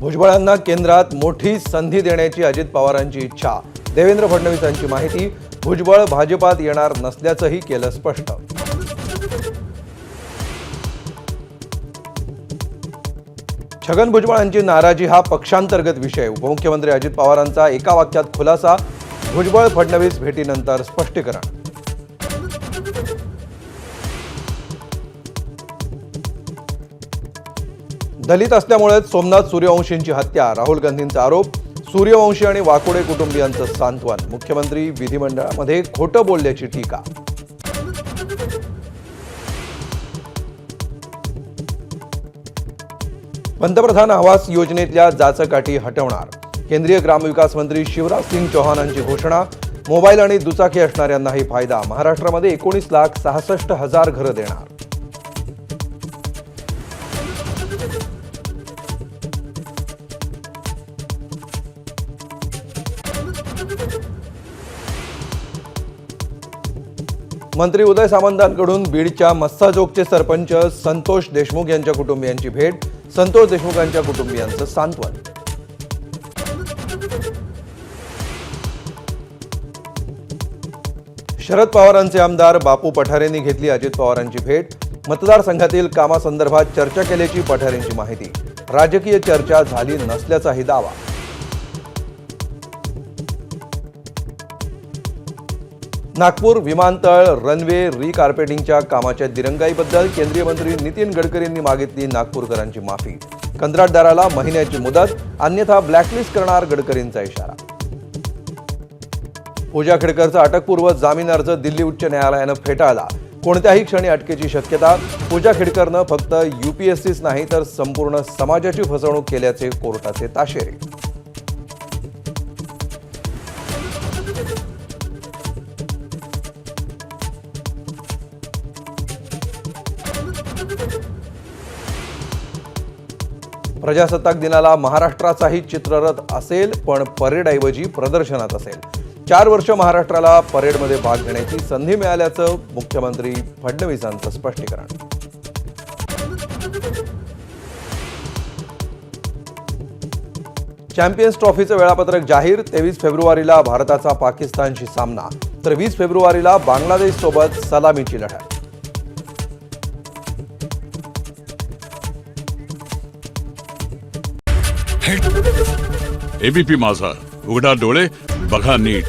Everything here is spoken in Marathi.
भुजबळांना केंद्रात मोठी संधी देण्याची अजित पवारांची इच्छा. देवेंद्र फडणवीसांची माहिती भुजबळ भाजपात येणार नसल्याचंही केलं स्पष्ट. छगन भुजबळांची नाराजी हा पक्षांतर्गत विषय. उपमुख्यमंत्री अजित पवारांचा एका वाक्यात खुलासा भुजबळ फडणवीस भेटीनंतर स्पष्टीकरण. दलित असल्यामुळेच सोमनाथ सूर्यवंशींची हत्या राहुल गांधींचा आरोप सूर्यवंशी आणि वाकोडे कुटुंबियांचं सांत्वन मुख्यमंत्री विधिमंडळामध्ये खोटं बोलल्याची टीका. पंतप्रधान आवास योजनेतल्या जाचकाठी हटवणार. केंद्रीय ग्रामविकास मंत्री शिवराज सिंग चौहानांची घोषणा मोबाईल आणि दुचाकी असणाऱ्यांनाही फायदा महाराष्ट्रामध्ये एकोणीस लाख सहासष्ट हजार घरं देणार. मंत्री उदय सामंतांकडून बीडच्या मस्साजोगचे सरपंच संतोष देशमुख यांच्या कुटुंबियांची भेट. संतोष देशमुखांच्या कुटुंबियांचं सांत्वन. शरद पवारांचे आमदार बापू पठारेंनी घेतली अजित पवारांची भेट. मतदारसंघातील कामासंदर्भात चर्चा केल्याची पठारेंची माहिती. राजकीय चर्चा झाली नसल्याचाही दावा. नागपूर विमानतळ रनवे रिकार्पेटिंगच्या कामाच्या दिरंगाईबद्दल केंद्रीय मंत्री नितीन गडकरींनी मागितली नागपूरकरांची माफी. कंत्राटदाराला महिन्याची मुदत अन्यथा ब्लॅकलिस्ट करणार गडकरींचा इशारा. पूजा खेडकरचा अटकपूर्व जामीन अर्ज दिल्ली उच्च न्यायालयानं फेटाळला. कोणत्याही क्षणी अटकेची शक्यता पूजा खेडकरनं फक्त युपीएससीच नाही तर संपूर्ण समाजाची फसवणूक केल्याचे कोर्टाचे ताशेरे. प्रजासत्ताक दिनाला महाराष्ट्राचाही चित्ररथ असेल पण परेडऐवजी प्रदर्शनात असेल. चार वर्ष महाराष्ट्राला परेडमध्ये भाग घेण्याची संधी मिळाल्याचं मुख्यमंत्री फडणवीसांचं स्पष्टीकरण. चॅम्पियन्स ट्रॉफीचं वेळापत्रक जाहीर तेवीस फेब्रुवारीला भारताचा पाकिस्तानशी सामना तर वीस फेब्रुवारीला बांगलादेशसोबत सलामीची लढाई एबीपी माझा. उघडा डोळे बघा नीट.